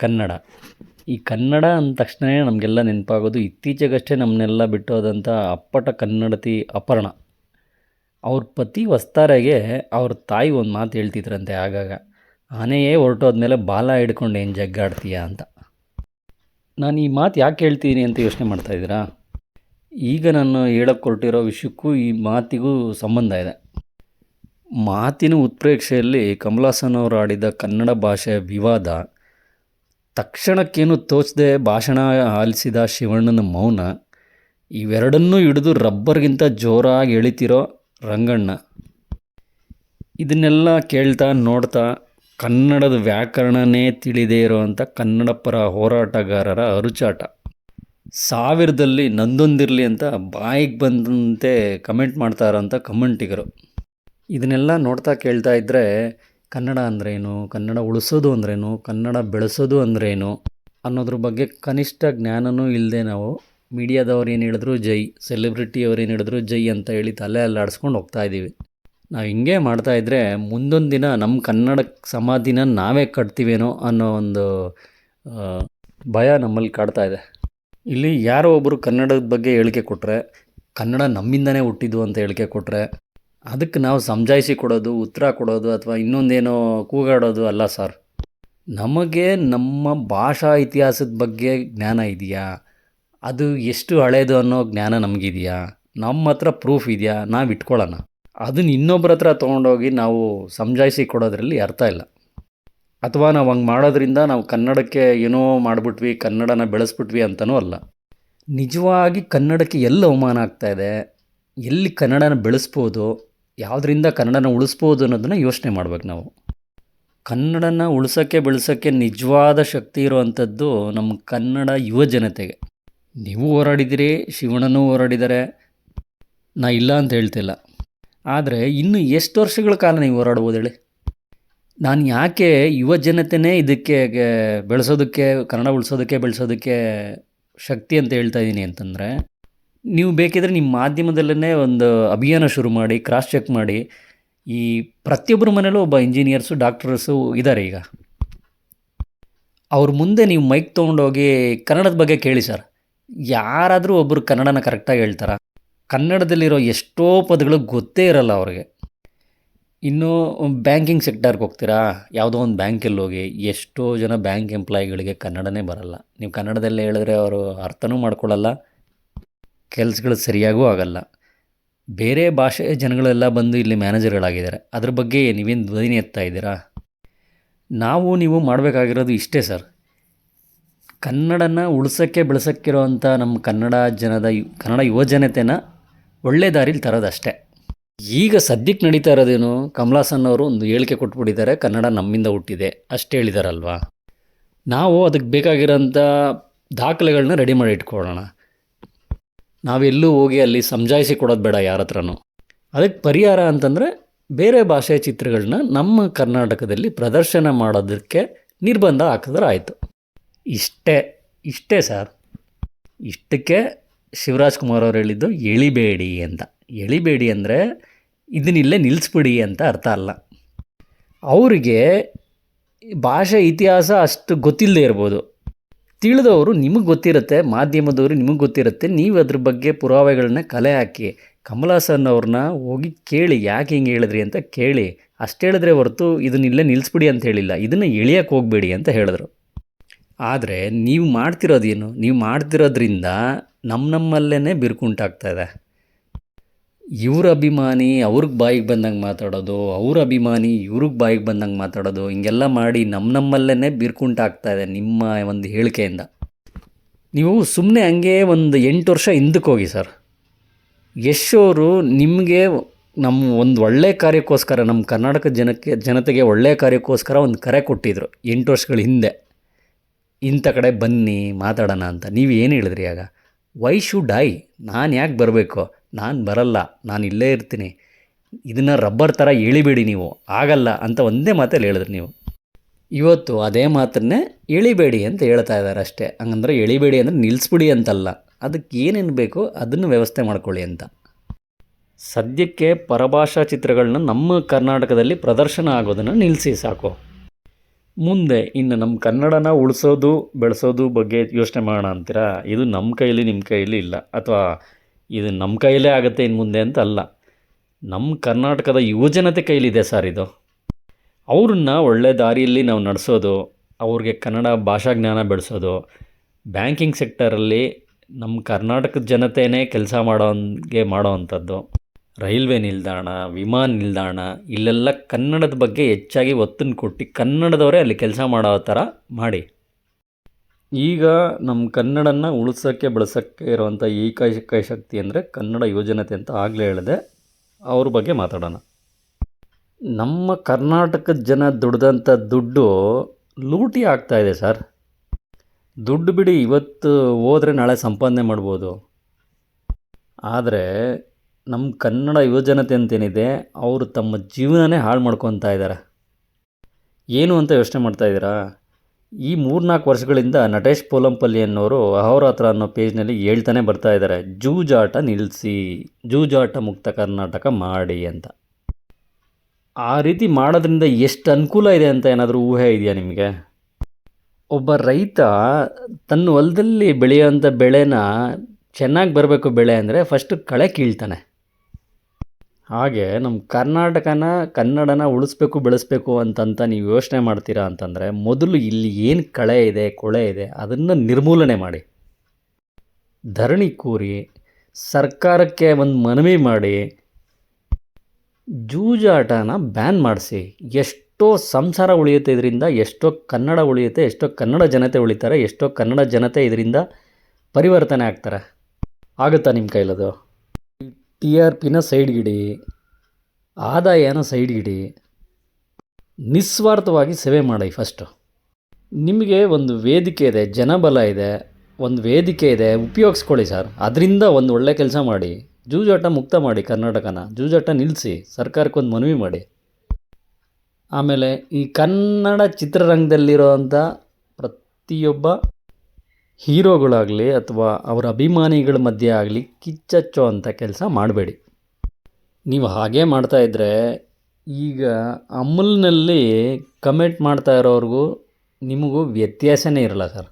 ಕನ್ನಡ. ಈ ಕನ್ನಡ ಅಂದ ತಕ್ಷಣ ನಮಗೆಲ್ಲ ನೆನಪಾಗೋದು ಇತ್ತೀಚೆಗಷ್ಟೇ ನಮ್ಮನ್ನೆಲ್ಲ ಬಿಟ್ಟೋದಂಥ ಅಪ್ಪಟ ಕನ್ನಡತಿ ಅಪರ್ಣ. ಅವ್ರ ಪತಿ ವಸ್ತಾರೆಗೆ ಅವ್ರ ತಾಯಿ ಒಂದು ಮಾತು ಹೇಳ್ತಿದ್ರಂತೆ ಆಗಾಗ. ಆನೆಯೇ ಹೊರಟೋದ್ಮೇಲೆ ಬಾಲ ಹಿಡ್ಕೊಂಡು ಏನು ಜಗ್ಗಾಡ್ತೀಯ ಅಂತ. ನಾನು ಈ ಮಾತು ಯಾಕೆ ಹೇಳ್ತೀನಿ ಅಂತ ಯೋಚನೆ ಮಾಡ್ತಾಯಿದ್ದೀರಾ ಈಗ ನಾನು ಹೇಳಕ್ಕೆ ಹೊರಟಿರೋ ವಿಷಯಕ್ಕೂ ಈ ಮಾತಿಗೂ ಸಂಬಂಧ ಇದೆ. ಮಾತಿನ ಉತ್ಪ್ರೇಕ್ಷೆಯಲ್ಲಿ ಕಮಲಾಸನ್ ಅವರು ಆಡಿದ ಕನ್ನಡ ಭಾಷೆಯ ವಿವಾದ ತಕ್ಷಣಕ್ಕೇನು ತೋಚದೆ ಭಾಷಣ ಆಲಿಸಿದ ಶಿವಣ್ಣನ ಮೌನ, ಇವೆರಡನ್ನೂ ಹಿಡಿದು ರಬ್ಬರ್ಗಿಂತ ಜೋರಾಗಿ ಎಳಿತಿರೋ ರಂಗಣ್ಣ. ಇದನ್ನೆಲ್ಲ ಕೇಳ್ತಾ ನೋಡ್ತಾ ಕನ್ನಡದ ವ್ಯಾಕರಣನೇ ತಿಳಿದೇ ಇರೋವಂಥ ಕನ್ನಡ ಪರ ಹೋರಾಟಗಾರರ ಅರುಚಾಟ. ಸಾವಿರದಲ್ಲಿ ನಂದೊಂದಿರಲಿ ಅಂತ ಬಾಯಿಗೆ ಬಂದಂತೆ ಕಮೆಂಟ್ ಮಾಡ್ತಾ ಇರೋಂಥ ಕಮೆಂಟಿಗರು. ಇದನ್ನೆಲ್ಲ ನೋಡ್ತಾ ಕೇಳ್ತಾ ಇದ್ದರೆ ಕನ್ನಡ ಅಂದ್ರೇನು? ಕನ್ನಡ ಉಳಿಸೋದು ಅಂದ್ರೇನು? ಕನ್ನಡ ಬೆಳೆಸೋದು ಅಂದ್ರೇನು? ಅನ್ನೋದ್ರ ಬಗ್ಗೆ ಕನಿಷ್ಠ ಜ್ಞಾನನೂ ಇಲ್ಲದೆ ನಾವು ಮೀಡಿಯಾದವ್ರು ಏನು ಹೇಳಿದ್ರು, ಜೈ. ಸೆಲೆಬ್ರಿಟಿ ಅವ್ರು ಏನು ಹೇಳಿದ್ರು, ಜೈ ಅಂತ ಹೇಳಿ ತಲೆ ಅಲ್ಲಾಡಿಸ್ಕೊಂಡು ಹೋಗ್ತಾ ಇದ್ದೀವಿ ನಾವು ಹಿಂಗೆ ಮಾಡ್ತಾ ಇದ್ದರೆ ಮುಂದೊಂದು ದಿನ ನಮ್ಮ ಕನ್ನಡ ಸಮಾಧಿನ ನಾವೇ ಕಟ್ತೀವೇನೋ ಅನ್ನೋ ಒಂದು ಭಯ ನಮ್ಮಲ್ಲಿ ಕಾಡ್ತಾ ಇದೆ. ಇಲ್ಲಿ ಯಾರೋ ಒಬ್ಬರು ಕನ್ನಡದ ಬಗ್ಗೆ ಹೇಳಿಕೆ ಕೊಟ್ಟರೆ ಕನ್ನಡ ನಮ್ಮಿಂದನೇ ಹುಟ್ಟಿದ್ದು ಅಂತ ಹೇಳಿಕೆ ಕೊಟ್ಟರೆ ಅದಕ್ಕೆ ನಾವು ಸಮಜಾಯಿಸಿ ಕೊಡೋದು, ಉತ್ತರ ಕೊಡೋದು ಅಥವಾ ಇನ್ನೊಂದೇನೋ ಕೂಗಾಡೋದು ಅಲ್ಲ ಸರ್. ನಮಗೆ ನಮ್ಮ ಭಾಷಾ ಇತಿಹಾಸದ ಬಗ್ಗೆ ಜ್ಞಾನ ಇದೆಯಾ? ಅದು ಎಷ್ಟು ಹಳೇದು ಅನ್ನೋ ಜ್ಞಾನ ನಮಗಿದೆಯಾ? ನಮ್ಮ ಹತ್ರ ಪ್ರೂಫ್ ಇದೆಯಾ? ನಾವು ಇಟ್ಕೊಳ್ಳೋಣ. ಅದನ್ನ ಇನ್ನೊಬ್ಬರ ಹತ್ರ ತೊಗೊಂಡೋಗಿ ನಾವು ಸಮಜಾಯಿಸಿ ಕೊಡೋದ್ರಲ್ಲಿ ಅರ್ಥ ಇಲ್ಲ. ಅಥವಾ ನಾವು ಹಂಗೆ ಮಾಡೋದ್ರಿಂದ ನಾವು ಕನ್ನಡಕ್ಕೆ ಏನೋ ಮಾಡಿಬಿಟ್ವಿ, ಕನ್ನಡನ ಬೆಳೆಸ್ಬಿಟ್ವಿ ಅಂತಲೂ ಅಲ್ಲ. ನಿಜವಾಗಿ ಕನ್ನಡಕ್ಕೆ ಎಲ್ಲಿ ಅವಮಾನ ಆಗ್ತಾಯಿದೆ ಎಲ್ಲಿ ಕನ್ನಡನ ಬೆಳೆಸ್ಬೋದು? ಯಾವುದರಿಂದ ಕನ್ನಡನ ಉಳಿಸ್ಬೋದು ಅನ್ನೋದನ್ನು ಯೋಚನೆ ಮಾಡ್ಬೇಕು ನಾವು. ಕನ್ನಡನ ಉಳಿಸೋಕ್ಕೆ ಬೆಳೆಸೋಕ್ಕೆ ನಿಜವಾದ ಶಕ್ತಿ ಇರುವಂಥದ್ದು ನಮ್ಮ ಕನ್ನಡ ಯುವ ಜನತೆಗೆ. ನೀವು ಹೋರಾಡಿದ್ದೀರಿ, ಶಿವಣ್ಣನೂ ಹೋರಾಡಿದ್ದಾರೆ, ನಾ ಇಲ್ಲ ಅಂತ ಹೇಳ್ತಿಲ್ಲ. ಆದರೆ ಇನ್ನು ಎಷ್ಟು ವರ್ಷಗಳ ಕಾಲ ನೀವು ಹೋರಾಡ್ಬೋದು ಹೇಳಿ? ನಾನು ಯಾಕೆ ಯುವ ಜನತೆನೇ ಇದಕ್ಕೆ ಬೆಳೆಸೋದಕ್ಕೆ, ಕನ್ನಡ ಉಳಿಸೋದಕ್ಕೆ ಬೆಳೆಸೋದಕ್ಕೆ ಶಕ್ತಿ ಅಂತ ಹೇಳ್ತಾ ಇದ್ದೀನಿ ಅಂತಂದರೆ ನೀವು ಬೇಕಿದ್ರೆ ನಿಮ್ಮ ಮಾಧ್ಯಮದಲ್ಲೇ ಒಂದು ಅಭಿಯಾನ ಶುರು ಮಾಡಿ ಕ್ರಾಸ್ ಚೆಕ್ ಮಾಡಿ. ಈ ಪ್ರತಿಯೊಬ್ಬರ ಮನೇಲೂ ಒಬ್ಬ ಇಂಜಿನಿಯರ್ಸು ಡಾಕ್ಟರ್ಸು ಇದ್ದಾರೆ ಈಗ. ಅವ್ರ ಮುಂದೆ ನೀವು ಮೈಕ್ ತೊಗೊಂಡೋಗಿ ಕನ್ನಡದ ಬಗ್ಗೆ ಕೇಳಿ ಸರ್. ಯಾರಾದರೂ ಒಬ್ಬರು ಕನ್ನಡನ ಕರೆಕ್ಟಾಗಿ ಹೇಳ್ತಾರ? ಕನ್ನಡದಲ್ಲಿರೋ ಎಷ್ಟೋ ಪದಗಳು ಗೊತ್ತೇ ಇರಲ್ಲ ಅವ್ರಿಗೆ. ಇನ್ನು ಬ್ಯಾಂಕಿಂಗ್ ಸೆಕ್ಟರ್ಗೆ ಹೋಗ್ತೀರಾ? ಯಾವುದೋ ಒಂದು ಬ್ಯಾಂಕಲ್ಲಿ ಹೋಗಿ ಎಷ್ಟೋ ಜನ ಬ್ಯಾಂಕ್ ಎಂಪ್ಲಾಯಿಗಳಿಗೆ ಕನ್ನಡನೇ ಬರಲ್ಲ. ನೀವು ಕನ್ನಡದಲ್ಲೇ ಹೇಳಿದ್ರೆ ಅವರು ಅರ್ಥನೂ ಮಾಡ್ಕೊಳ್ಳಲ್ಲ ಕೆಲಸಗಳು ಸರಿಯಾಗೂ ಆಗಲ್ಲ. ಬೇರೆ ಭಾಷೆಯ ಜನಗಳೆಲ್ಲ ಬಂದು ಇಲ್ಲಿ ಮ್ಯಾನೇಜರ್ಗಳಾಗಿದ್ದಾರೆ. ಅದ್ರ ಬಗ್ಗೆ ನೀವೇನು ಧ್ವನಿ ಎತ್ತಾ ಇದ್ದೀರಾ? ನಾವು ನೀವು ಮಾಡಬೇಕಾಗಿರೋದು ಇಷ್ಟೇ ಸರ್. ಕನ್ನಡನ ಉಳಿಸೋಕ್ಕೆ ಬೆಳೆಸೋಕ್ಕಿರೋ ಅಂಥ ನಮ್ಮ ಕನ್ನಡ ಜನದ ಕನ್ನಡ ಯುವಜನತೆನ ಒಳ್ಳೆ ದಾರಿಲಿ ತರೋದಷ್ಟೇ. ಈಗ ಸದ್ಯಕ್ಕೆ ನಡೀತಾ ಇರೋದೇನು? ಕಮಲಾಸನ್ ಅವರು ಒಂದು ಹೇಳಿಕೆ ಕೊಟ್ಬಿಟ್ಟಿದ್ದಾರೆ, ಕನ್ನಡ ನಮ್ಮಿಂದ ಹುಟ್ಟಿದೆ. ಅಷ್ಟು ಹೇಳಿದಾರಲ್ವಾ? ನಾವು ಅದಕ್ಕೆ ಬೇಕಾಗಿರೋಂಥ ದಾಖಲೆಗಳನ್ನ ರೆಡಿ ಮಾಡಿ ಇಟ್ಕೊಳ್ಳೋಣ. ನಾವೆಲ್ಲೂ ಹೋಗಿ ಅಲ್ಲಿ ಸಮಜಾಯಿಸಿ ಕೊಡೋದು ಬೇಡ ಯಾರ ಹತ್ರನೂ ಅದಕ್ಕೆ ಪರಿಹಾರ ಅಂತಂದರೆ ಬೇರೆ ಭಾಷೆಯ ಚಿತ್ರಗಳನ್ನ ನಮ್ಮ ಕರ್ನಾಟಕದಲ್ಲಿ ಪ್ರದರ್ಶನ ಮಾಡೋದಕ್ಕೆ ನಿರ್ಬಂಧ ಹಾಕಿದ್ರೆ ಆಯಿತು. ಇಷ್ಟೇ ಇಷ್ಟೇ ಸರ್. ಇಷ್ಟಕ್ಕೆ ಶಿವರಾಜ್ ಕುಮಾರ್ ಅವರು ಹೇಳಿದ್ದು ಎಳಿಬೇಡಿ ಅಂತ. ಎಳಿಬೇಡಿ ಅಂದರೆ ಇದನ್ನಿಲ್ಲೇ ನಿಲ್ಲಿಸ್ಬಿಡಿ ಅಂತ ಅರ್ಥ ಅಲ್ಲ. ಅವರಿಗೆ ಭಾಷೆ ಇತಿಹಾಸ ಅಷ್ಟು ಗೊತ್ತಿಲ್ಲದೆ ಇರ್ಬೋದು. ತಿಳಿದವರು ನಿಮಗೆ ಗೊತ್ತಿರುತ್ತೆ, ಮಾಧ್ಯಮದವರು ನಿಮಗೆ ಗೊತ್ತಿರುತ್ತೆ, ನೀವು ಅದ್ರ ಬಗ್ಗೆ ಪುರಾವೆಗಳನ್ನ ಕಲೆ ಹಾಕಿ ಕಮಲಾಸನ್ ಅವ್ರನ್ನ ಹೋಗಿ ಕೇಳಿ, ಯಾಕೆ ಹಿಂಗೆ ಹೇಳಿದ್ರಿ ಅಂತ ಕೇಳಿ, ಅಷ್ಟು ಹೇಳಿದ್ರೆ ಹೊರತು ಇದನ್ನಿಲ್ಲೇ ನಿಲ್ಲಿಸ್ಬಿಡಿ ಅಂತ ಹೇಳಿಲ್ಲ, ಇದನ್ನು ಎಳಿಯಕ್ಕೆ ಹೋಗಬೇಡಿ ಅಂತ ಹೇಳಿದ್ರು. ಆದರೆ ನೀವು ಮಾಡ್ತಿರೋದೇನು ನೀವು ಮಾಡ್ತಿರೋದ್ರಿಂದ ನಮ್ಮ ನಮ್ಮಲ್ಲೇ ಬಿರುಕುಂಟಾಗ್ತಾ ಇದೆ. ಇವ್ರ ಅಭಿಮಾನಿ ಅವ್ರಿಗೆ ಬಾಯಿಗೆ ಬಂದಂಗೆ ಮಾತಾಡೋದು, ಅವ್ರ ಅಭಿಮಾನಿ ಇವ್ರಿಗೆ ಬಾಯಿಗೆ ಬಂದಂಗೆ ಮಾತಾಡೋದು, ಹಿಂಗೆಲ್ಲ ಮಾಡಿ ನಮ್ಮ ನಮ್ಮಲ್ಲೇ ಬಿರ್ಕುಂಟಾಗ್ತಾ ಇದೆ ನಿಮ್ಮ ಒಂದು ಹೇಳಿಕೆಯಿಂದ. ನೀವು ಸುಮ್ಮನೆ ಹಂಗೆ ಒಂದು ಎಂಟು ವರ್ಷ ಹಿಂದಕ್ಕೆ ಹೋಗಿ ಸರ್. ಯಶ್ ಅವರು ನಿಮಗೆ ನಮ್ಮ ಒಂದು ಒಳ್ಳೆಯ ಕಾರ್ಯಕ್ಕೋಸ್ಕರ ನಮ್ಮ ಕರ್ನಾಟಕ ಜನಕ್ಕೆ, ಜನತೆಗೆ ಒಳ್ಳೆಯ ಕಾರ್ಯಕ್ಕೋಸ್ಕರ ಒಂದು ಕರೆ ಕೊಟ್ಟಿದ್ರು ಎಂಟು ವರ್ಷಗಳ ಹಿಂದೆ. ಇಂಥ ಕಡೆ ಬನ್ನಿ, ಮಾತಾಡೋಣ ಅಂತ. ನೀವು ಏನು ಹೇಳಿದ್ರಿ ಆಗ? ವೈ ಶುಡ್ ಐ ನಾನು ಯಾಕೆ ಬರಬೇಕು? ನಾನು ಬರಲ್ಲ, ನಾನು ಇಲ್ಲೇ ಇರ್ತೀನಿ. ಇದನ್ನು ರಬ್ಬರ್ ಥರ ಎಳಿಬೇಡಿ ನೀವು. ಆಗಲ್ಲ ಅಂತ ಒಂದೇ ಮಾತಲ್ಲಿ ಹೇಳಿದ್ರಿ ನೀವು. ಇವತ್ತು ಅದೇ ಮಾತನ್ನೇ ಎಳಿಬೇಡಿ ಅಂತ ಹೇಳ್ತಾ ಇದ್ದಾರೆ ಅಷ್ಟೇ. ಹಂಗಂದ್ರೆ ಎಳಿಬೇಡಿ ಅಂದರೆ ನಿಲ್ಲಿಸ್ಬಿಡಿ ಅಂತಲ್ಲ. ಅದಕ್ಕೆ ಏನೇನು ಬೇಕೋ ಅದನ್ನು ವ್ಯವಸ್ಥೆ ಮಾಡ್ಕೊಳ್ಳಿ ಅಂತ. ಸದ್ಯಕ್ಕೆ ಪರಭಾಷಾ ಚಿತ್ರಗಳನ್ನ ನಮ್ಮ ಕರ್ನಾಟಕದಲ್ಲಿ ಪ್ರದರ್ಶನ ಆಗೋದನ್ನು ನಿಲ್ಲಿಸಿ ಸಾಕು. ಮುಂದೆ ಇನ್ನು ನಮ್ಮ ಕನ್ನಡನ ಉಳಿಸೋದು, ಬೆಳೆಸೋದು ಬಗ್ಗೆ ಯೋಚನೆ ಮಾಡೋಣ ಅಂತೀರಾ? ಇದು ನಮ್ಮ ಕೈಯಲ್ಲಿ ನಿಮ್ಮ ಕೈಯಲ್ಲಿ ಇಲ್ಲ. ಅಥವಾ ಇದು ನಮ್ಮ ಕೈಯಲ್ಲೇ ಆಗುತ್ತೆ ಇನ್ನು ಮುಂದೆ ಅಂತ ಅಲ್ಲ ನಮ್ಮ ಕರ್ನಾಟಕದ ಯುವಜನತೆ ಕೈಲಿದೆ ಸರ್ ಇದು. ಅವ್ರನ್ನ ಒಳ್ಳೆ ದಾರಿಯಲ್ಲಿ ನಾವು ನಡೆಸೋದು, ಅವ್ರಿಗೆ ಕನ್ನಡ ಭಾಷಾ ಜ್ಞಾನ ಬೆಳೆಸೋದು, ಬ್ಯಾಂಕಿಂಗ್ ಸೆಕ್ಟರಲ್ಲಿ ನಮ್ಮ ಕರ್ನಾಟಕದ ಜನತೆಯೇ ಕೆಲಸ ಮಾಡೋಂಗೆ ಮಾಡೋ ಅಂಥದ್ದು. ರೈಲ್ವೆ ನಿಲ್ದಾಣ, ವಿಮಾನ ನಿಲ್ದಾಣ, ಇಲ್ಲೆಲ್ಲ ಕನ್ನಡದ ಬಗ್ಗೆ ಹೆಚ್ಚಾಗಿ ಒತ್ತನ್ನು ಕೊಟ್ಟು ಕನ್ನಡದವರೇ ಅಲ್ಲಿ ಕೆಲಸ ಮಾಡೋ ಥರ ಮಾಡಿ. ಈಗ ನಮ್ಮ ಕನ್ನಡನ ಉಳಿಸೋಕ್ಕೆ ಬಳಸೋಕ್ಕೆ ಇರುವಂಥ ಏಕೈಕ ಶಕ್ತಿ ಅಂದರೆ ಕನ್ನಡ ಯುವಜನತೆ ಅಂತ ಆಗಲೇ ಹೇಳಿದೆ, ಅವ್ರ ಬಗ್ಗೆ ಮಾತಾಡೋಣ. ನಮ್ಮ ಕರ್ನಾಟಕದ ಜನ ದುಡ್ದಂಥ ದುಡ್ಡು ಲೂಟಿ ಆಗ್ತಾ ಇದೆ ಸರ್. ದುಡ್ಡು ಬಿಡಿ ಇವತ್ತು ಹೋದರೆ ನಾಳೆ ಸಂಪಾದನೆ ಮಾಡ್ಬೋದು. ಆದರೆ ನಮ್ಮ ಕನ್ನಡ ಯುವಜನತೆ ಅಂತೇನಿದೆ, ಅವರು ತಮ್ಮ ಜೀವನನೇ ಹಾಳು ಮಾಡ್ಕೊತಾ ಇದ್ದಾರೆ ಏನು ಅಂತ ಯೋಚನೆ ಮಾಡ್ತಾ ಇದ್ದೀರಾ? ಈ ಮೂರ್ನಾಲ್ಕು ವರ್ಷಗಳಿಂದ ನಟೇಶ್ ಪೋಲಂಪಲ್ಲಿ ಅನ್ನೋರು ಅಹೋರಾತ್ರ ಅನ್ನೋ ಪೇಜ್ನಲ್ಲಿ ಹೇಳ್ತಾನೆ ಬರ್ತಾ ಇದ್ದಾರೆ. ಜೂಜಾಟ ನಿಲ್ಲಿಸಿ, ಜೂಜಾಟ ಮುಕ್ತ ಕರ್ನಾಟಕ ಮಾಡಿ ಅಂತ. ಆ ರೀತಿ ಮಾಡೋದ್ರಿಂದ ಎಷ್ಟು ಅನುಕೂಲ ಇದೆ ಅಂತ ಏನಾದರೂ ಊಹೆ ಇದೆಯಾ ನಿಮಗೆ? ಒಬ್ಬ ರೈತ ತನ್ನ ಹೊಲದಲ್ಲಿ ಬೆಳೆಯೋಂಥ ಬೆಳೆನ ಚೆನ್ನಾಗಿ ಬರಬೇಕು ಬೆಳೆ ಅಂದರೆ ಫಸ್ಟ್ ಕಳೆ ಕೀಳ್ತಾನೆ. ಹಾಗೆ ನಮ್ಮ ಕರ್ನಾಟಕನ ಕನ್ನಡನ ಉಳಿಸ್ಬೇಕು, ಬೆಳೆಸ್ಬೇಕು ಅಂತಂತ ನೀವು ಯೋಚನೆ ಮಾಡ್ತೀರಾ ಅಂತಂದರೆ ಮೊದಲು ಇಲ್ಲಿ ಏನು ಕಳೆ ಇದೆ, ಕೊಳೆ ಇದೆ ಅದನ್ನು ನಿರ್ಮೂಲನೆ ಮಾಡಿ. ಧರಣಿ ಕೂರಿ, ಸರ್ಕಾರಕ್ಕೆ ಒಂದು ಮನವಿ ಮಾಡಿ, ಜೂಜಾಟನ ಬ್ಯಾನ್ ಮಾಡಿಸಿ. ಎಷ್ಟೋ ಸಂಸಾರ ಉಳಿಯುತ್ತೆ ಇದರಿಂದ, ಎಷ್ಟೋ ಕನ್ನಡ ಉಳಿಯುತ್ತೆ, ಎಷ್ಟೋ ಕನ್ನಡ ಜನತೆ ಉಳಿತಾರೆ, ಎಷ್ಟೋ ಕನ್ನಡ ಜನತೆ ಇದರಿಂದ ಪರಿವರ್ತನೆ ಆಗ್ತಾರೆ. ಆಗುತ್ತಾ ನಿಮ್ಮ ಕೈಲದು? ಟಿ ಆರ್ ಪಿನ ಸೈಡ್ಗಿಡಿ, ಆದಾಯನ ಸೈಡ್ಗಿಡಿ ನಿಸ್ವಾರ್ಥವಾಗಿ ಸೇವೆ ಮಾಡಿ ಫಸ್ಟು ನಿಮಗೆ ಒಂದು ವೇದಿಕೆ ಇದೆ, ಜನಬಲ ಇದೆ, ಒಂದು ವೇದಿಕೆ ಇದೆ, ಉಪಯೋಗಿಸ್ಕೊಳ್ಳಿ ಸರ್ ಅದರಿಂದ ಒಂದು ಒಳ್ಳೆ ಕೆಲಸ ಮಾಡಿ ಜೂಜಾಟ ಮುಕ್ತ ಮಾಡಿ ಕರ್ನಾಟಕನ. ಜೂಜಾಟ ನಿಲ್ಲಿಸಿ ಸರ್ಕಾರಕ್ಕೊಂದು ಮನವಿ ಮಾಡಿ. ಆಮೇಲೆ ಈ ಕನ್ನಡ ಚಿತ್ರರಂಗದಲ್ಲಿರೋವಂಥ ಪ್ರತಿಯೊಬ್ಬ ಹೀರೋಗಳಾಗಲಿ ಅಥವಾ ಅವರ ಅಭಿಮಾನಿಗಳ ಮಧ್ಯೆ ಆಗಲಿ ಕಿಚ್ಚಚ್ಚೋ ಅಂಥ ಕೆಲಸ ಮಾಡಬೇಡಿ. ನೀವು ಹಾಗೇ ಇದ್ದರೆ ಈಗ ಅಮುಲ್ನಲ್ಲಿ ಕಮೆಂಟ್ ಮಾಡ್ತಾ ಇರೋರಿಗೂ ನಿಮಗೂ ವ್ಯತ್ಯಾಸನೇ ಇರಲ್ಲ ಸರ್.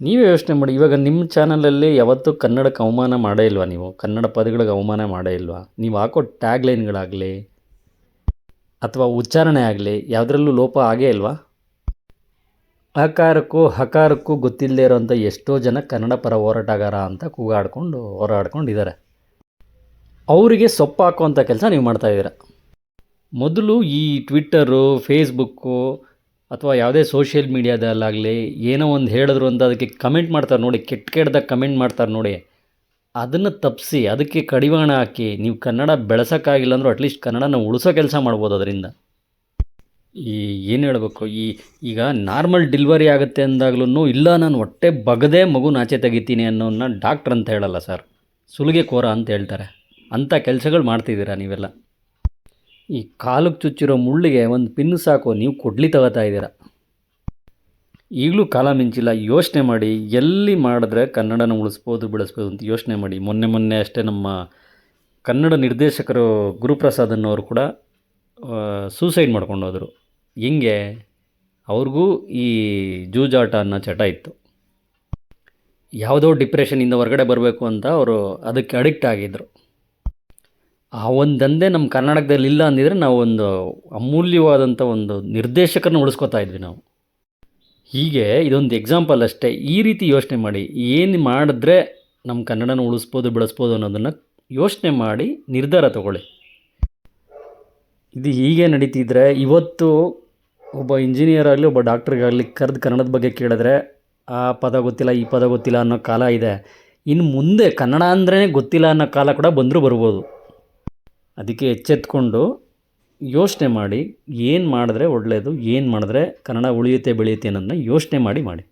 ನೀವೇ ಯೋಚನೆ ಮಾಡಿ, ಇವಾಗ ನಿಮ್ಮ ಚಾನಲಲ್ಲಿ ಯಾವತ್ತೂ ಕನ್ನಡಕ್ಕೆ ಅವಮಾನ ಮಾಡೇ ಇಲ್ವಾ ನೀವು? ಕನ್ನಡ ಪದಗಳಿಗೆ ಅವಮಾನ ಮಾಡೇ ಇಲ್ವಾ? ನೀವು ಹಾಕೋ ಟ್ಯಾಗ್ಲೈನ್ಗಳಾಗಲಿ ಅಥವಾ ಉಚ್ಚಾರಣೆ ಆಗಲಿ ಯಾವುದರಲ್ಲೂ ಲೋಪ ಆಗೇ ಇಲ್ವಾ? ಅಕಾರಕ್ಕೂ ಹಕಾರಕ್ಕೂ ಗೊತ್ತಿಲ್ಲದೆ ಇರೋಂಥ ಎಷ್ಟೋ ಜನ ಕನ್ನಡ ಪರ ಹೋರಾಟಗಾರ ಅಂತ ಕೂಗಾಡ್ಕೊಂಡು ಹೋರಾಡ್ಕೊಂಡಿದ್ದಾರೆ. ಅವರಿಗೆ ಸೊಪ್ಪು ಹಾಕುವಂಥ ಕೆಲಸ ನೀವು ಮಾಡ್ತಾಯಿದ್ದೀರ ಮೊದಲು ಈ ಟ್ವಿಟ್ಟರು ಫೇಸ್ಬುಕ್ಕು ಅಥವಾ ಯಾವುದೇ ಸೋಷಿಯಲ್ ಮೀಡ್ಯಾದಲ್ಲಾಗಲಿ ಏನೋ ಒಂದು ಹೇಳಿದ್ರು ಅಂತ ಅದಕ್ಕೆ ಕಮೆಂಟ್ ಮಾಡ್ತಾರೆ ನೋಡಿ, ಕೆಟ್ಟ ಕೆಟ್ಟದಾಗ ಕಮೆಂಟ್ ಮಾಡ್ತಾರೆ ನೋಡಿ. ಅದನ್ನು ತಪ್ಪಿಸಿ, ಅದಕ್ಕೆ ಕಡಿವಾಣ ಹಾಕಿ, ನೀವು ಕನ್ನಡ ಬೆಳೆಸೋಕ್ಕಾಗಿಲ್ಲ ಅಂದರೂ ಅಟ್ಲೀಸ್ಟ್ ಕನ್ನಡನ ಉಳಿಸೋ ಕೆಲಸ ಮಾಡ್ಬೋದು ಅದರಿಂದ. ಈ ಏನು ಹೇಳಬೇಕು? ಈ ಈಗ ನಾರ್ಮಲ್ ಡಿಲ್ವರಿ ಆಗುತ್ತೆ ಅಂದಾಗ್ಲೂ ಇಲ್ಲ, ನಾನು ಹೊಟ್ಟೆ ಬಗದೇ ಮಗು ಆಚೆ ತೆಗಿತೀನಿ ಅನ್ನೋನ್ನ ಡಾಕ್ಟ್ರ್ ಅಂತ ಹೇಳಲ್ಲ ಸರ್. ಸುಲಿಗೆ ಕೋರ ಅಂತ ಹೇಳ್ತಾರೆ. ಅಂಥ ಕೆಲಸಗಳು ಮಾಡ್ತಿದ್ದೀರಾ ನೀವೆಲ್ಲ? ಈ ಕಾಲಕ್ಕೆ ಚುಚ್ಚಿರೋ ಮುಳ್ಳಿಗೆ ಒಂದು ಪಿನ್ನು ಸಾಕು, ನೀವು ಕೊಡ್ಲಿ ತಗೋತಾ ಇದ್ದೀರಾ? ಈಗಲೂ ಕಾಲ ಮಿಂಚಿಲ್ಲ, ಯೋಚನೆ ಮಾಡಿ, ಎಲ್ಲಿ ಮಾಡಿದ್ರೆ ಕನ್ನಡನ ಉಳಿಸ್ಬೋದು, ಬೆಳೆಸ್ಬೋದು ಅಂತ ಯೋಚನೆ ಮಾಡಿ. ಮೊನ್ನೆ ಮೊನ್ನೆ ಅಷ್ಟೇ ನಮ್ಮ ಕನ್ನಡ ನಿರ್ದೇಶಕರು ಗುರುಪ್ರಸಾದ್ ಅನ್ನೋರು ಕೂಡ ಸೂಸೈಡ್ ಮಾಡ್ಕೊಂಡು ಹೋದರು ಹೆಂಗೆ ಅವ್ರಿಗೂ ಈ ಜೂಜಾಟ ಅನ್ನೋ ಚಟ ಇತ್ತು. ಯಾವುದೋ ಡಿಪ್ರೆಷನಿಂದ ಹೊರಗಡೆ ಬರಬೇಕು ಅಂತ ಅವರು ಅದಕ್ಕೆ ಅಡಿಕ್ಟ್ ಆಗಿದ್ದರು ಆ ಒಂದು ದಂಧೆ ನಮ್ಮ ಕರ್ನಾಟಕದಲ್ಲಿ ಇಲ್ಲ ಅಂದಿದ್ರೆ ನಾವು ಒಂದು ಅಮೂಲ್ಯವಾದಂಥ ಒಂದು ನಿರ್ದೇಶಕರನ್ನ ಉಳಿಸ್ಕೊತಾ ಇದ್ವಿ ನಾವು. ಹೀಗೆ ಇದೊಂದು ಎಕ್ಸಾಂಪಲ್ ಅಷ್ಟೇ. ಈ ರೀತಿ ಯೋಚನೆ ಮಾಡಿ, ಏನು ಮಾಡಿದ್ರೆ ನಮ್ಮ ಕನ್ನಡನ ಉಳಿಸ್ಬೋದು, ಬೆಳೆಸ್ಬೋದು ಅನ್ನೋದನ್ನು ಯೋಚನೆ ಮಾಡಿ ನಿರ್ಧಾರ ತಗೊಳ್ಳಿ. ಇದು ಹೀಗೆ ನಡೀತಿದ್ರೆ ಇವತ್ತು ಒಬ್ಬ ಇಂಜಿನಿಯರ್ ಆಗಲಿ, ಒಬ್ಬ ಡಾಕ್ಟ್ರಿಗಾಗಲಿ ಕರೆದು ಕನ್ನಡದ ಬಗ್ಗೆ ಕೇಳಿದ್ರೆ, ಆ ಪದ ಗೊತ್ತಿಲ್ಲ, ಈ ಪದ ಗೊತ್ತಿಲ್ಲ ಅನ್ನೋ ಕಾಲ ಇದೆ. ಇನ್ನು ಮುಂದೆ ಕನ್ನಡ ಅಂದ್ರೇ ಗೊತ್ತಿಲ್ಲ ಅನ್ನೋ ಕಾಲ ಕೂಡ ಬಂದರೂ ಬರ್ಬೋದು. ಅದಕ್ಕೆ ಎಚ್ಚೆತ್ಕೊಂಡು ಯೋಚನೆ ಮಾಡಿ, ಏನು ಮಾಡಿದ್ರೆ ಒಳ್ಳೆಯದು ಏನು ಮಾಡಿದ್ರೆ ಕನ್ನಡ ಉಳಿಯುತ್ತೆ, ಬೆಳೆಯುತ್ತೆ ಅನ್ನೋದನ್ನ ಯೋಚನೆ ಮಾಡಿ ಮಾಡಿ.